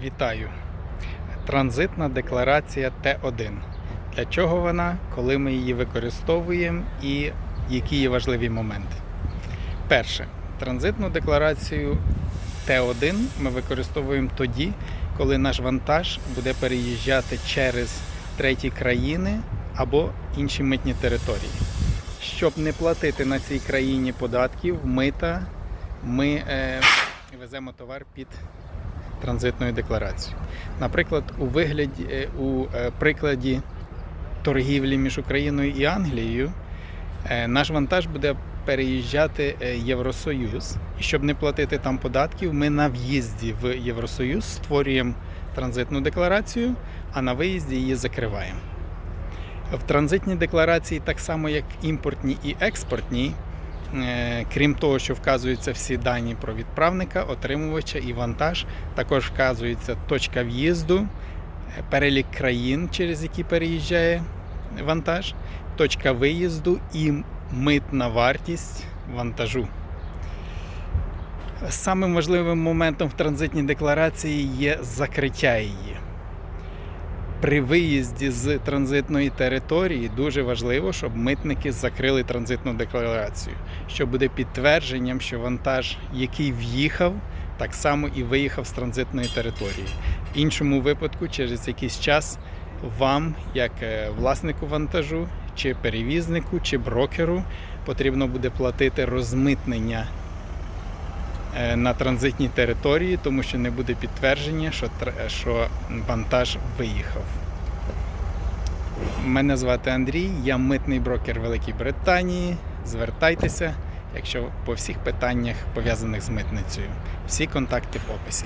Вітаю! Транзитна декларація Т1. Для чого вона, коли ми її використовуємо і які є важливі моменти? Перше, транзитну декларацію Т1 ми використовуємо тоді, коли наш вантаж буде переїжджати через треті країни або інші митні території. Щоб не платити на цій країні податків, мита, ми е, веземо товар під транзитною декларацією. Наприклад, у вигляді е, у е, прикладі торгівлі між Україною і Англією е, наш вантаж буде переїжджати Євросоюз. І щоб не платити там податків, ми на в'їзді в Євросоюз створюємо транзитну декларацію, а на виїзді її закриваємо. В транзитній декларації, так само як в імпортній і експортній, Крім того, що вказуються всі дані про відправника, отримувача і вантаж, також вказується точка в'їзду, е, перелік країн, через які переїжджає вантаж, точка виїзду і митна вартість вантажу. Самим важливим моментом в транзитній декларації є закриття її. При виїзді з транзитної території дуже важливо, щоб митники закрили транзитну декларацію, що буде підтвердженням, що вантаж, який в'їхав, так само і виїхав з транзитної території. В іншому випадку, через якийсь час, вам, як е, власнику вантажу, чи перевізнику, чи брокеру, потрібно буде платити розмитнення на транзитній території, тому що не буде підтвердження, що, що вантаж виїхав. Мене звати Андрій, я митний брокер Великій Британії. Звертайтеся, якщо по всіх питаннях пов'язаних з митницею. Всі контакти в описі.